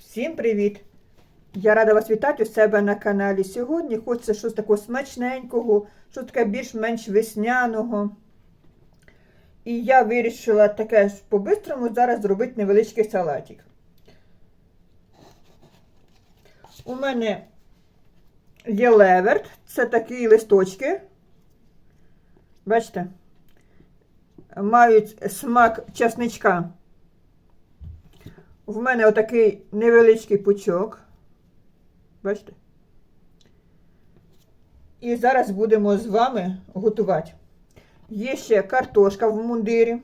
Всім привіт! Я рада вас вітати у себе на каналі. Сьогодні хочеться щось такого смачненького, щось таке більш-менш весняного. І я вирішила таке ж по-бистрому зараз зробити невеличкий салатик. У мене є леверт, це такі листочки. Бачите? Мають смак часничка. В мене отакий невеличкий пучок. Бачите? І зараз будемо з вами готувати. Є ще картошка в мундирі,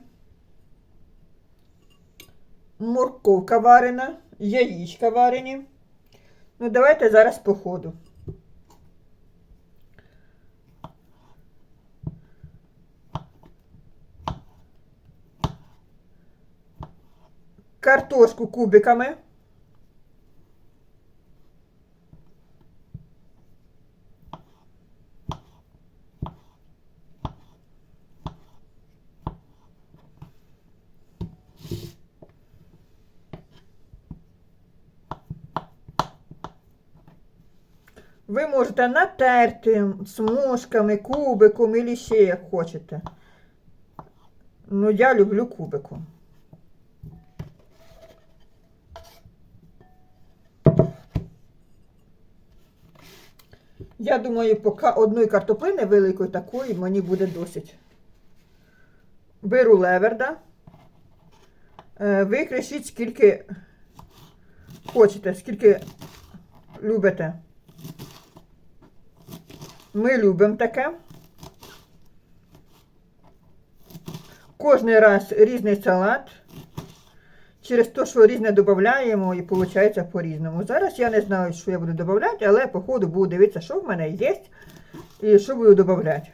морковка варена, яєчка варені. Ну, давайте зараз по ходу. Картошку кубиками. Ви можете натерти смужками, кубиком, і ще як хочете. Ну, я люблю кубиком. Я думаю, поки одної картоплини великої такої мені буде досить. Беру леверда. Е, Ви кришіть скільки хочете, скільки любите. Ми любимо таке. Кожний раз різний салат. Через те, що різне додаємо і виходить по-різному. Зараз я не знаю, що я буду додавати, але по ходу буду дивитися, що в мене є і що буду додавати.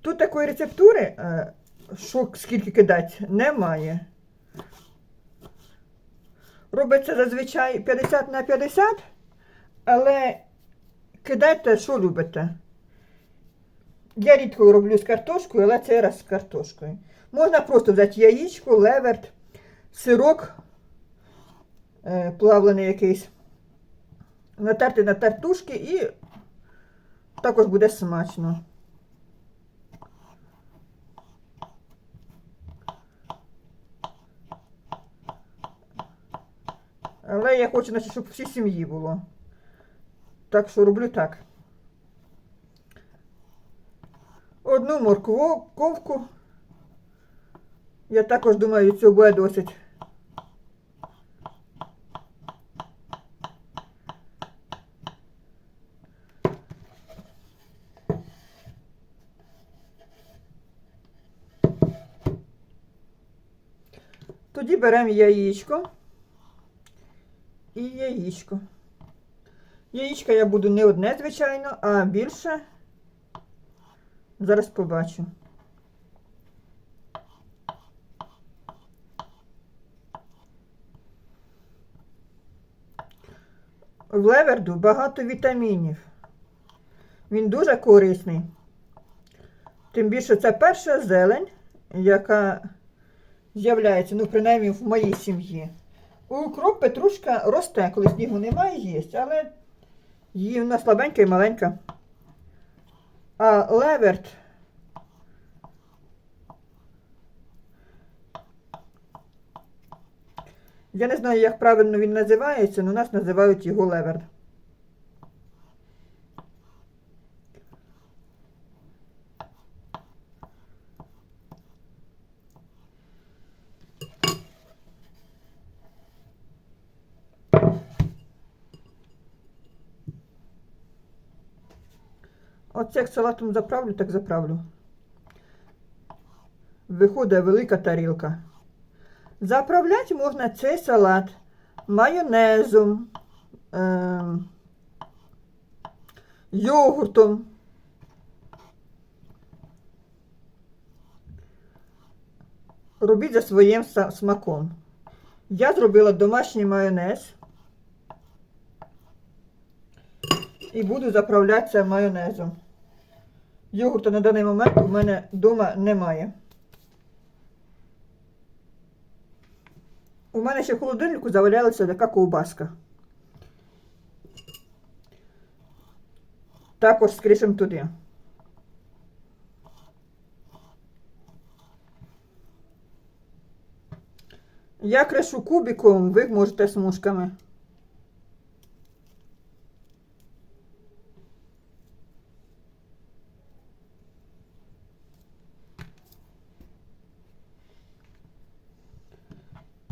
Тут такої рецептури, е, що скільки кидати, немає. Робиться зазвичай 50 на 50, але кидайте, що любите. Я рідко роблю з картошкою, але цей раз з картошкою. Можна просто взяти яєчко, леверт сирок е, плавлений якийсь, натерти на тартушки і також буде смачно. Але я хочу, значить, щоб всій сім'ї було. Так що роблю так. Одну морковку. Я також думаю, цього буде досить. Тоді беремо яєчко і яєчко. Яєчка я буду не одне, звичайно, а більше. Зараз побачу. В леверду багато вітамінів. Він дуже корисний. Тим більше це перша зелень, яка з'являється, ну, принаймні, в моїй сім'ї. Укроп петрушка росте, коли снігу немає, їсть, але її вона слабенька і маленька. А леверт. Я не знаю, як правильно він називається, але нас називають його леверт. Оце як салатом заправлю, так заправлю. Виходить велика тарілка. Заправляти можна цей салат майонезом, е йогуртом. Робіть за своїм смаком. Я зробила домашній майонез і буду заправлятися майонезом. Йогурту на даний момент у мене вдома немає. У мене ще в холодильнику завалялася така ковбаска. Також скришем туди. Я кришу кубиком, ви можете смужками.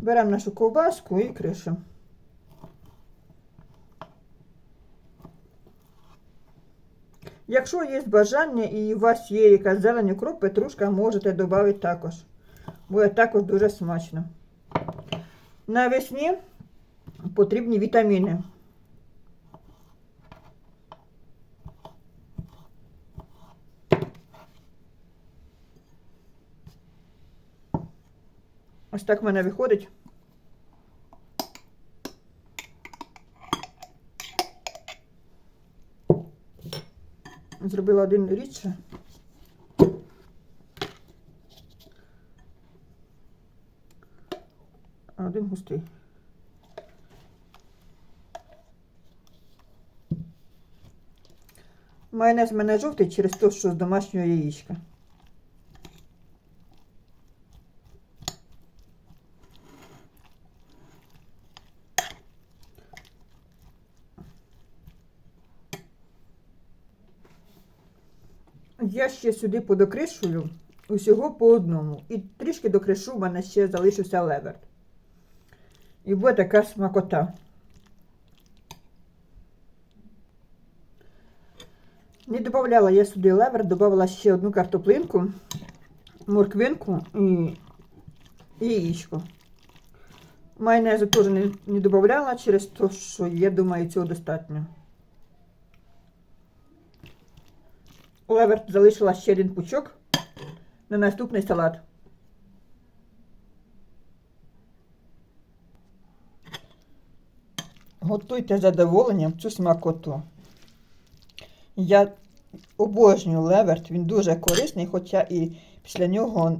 Беремо нашу ковбаску і кришимо. Якщо є бажання і у вас є якась зелень укроп, петрушка можете додати також. Буде також дуже смачно. Навесні потрібні вітаміни. Ось так в мене виходить. Зробила один рідше. Один густий. Майонез в мене жовтий через те, що з домашнього яєчка. Я ще сюди подокришую усього по одному. І трішки докришу, в мене ще залишився леверт. І буде така смакота. Не додавала я сюди левер, додавала ще одну картоплинку, морквинку і, яєчко. Майонезу теж не, не додавала через те, що я думаю, цього достатньо. Левер залишила ще один пучок на наступний салат. Готуйте з задоволенням цю смакоту. Я обожнюю леверт, він дуже корисний, хоча і після нього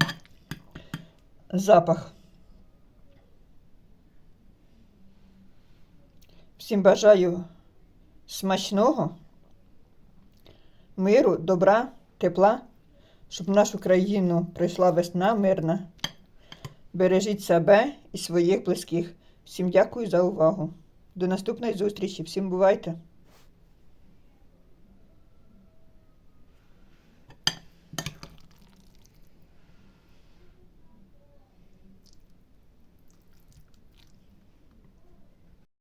запах. Всім бажаю смачного, миру, добра, тепла, щоб в нашу країну прийшла весна мирна. Бережіть себе і своїх близьких. Всім дякую за увагу. До наступної зустрічі. Всім бувайте!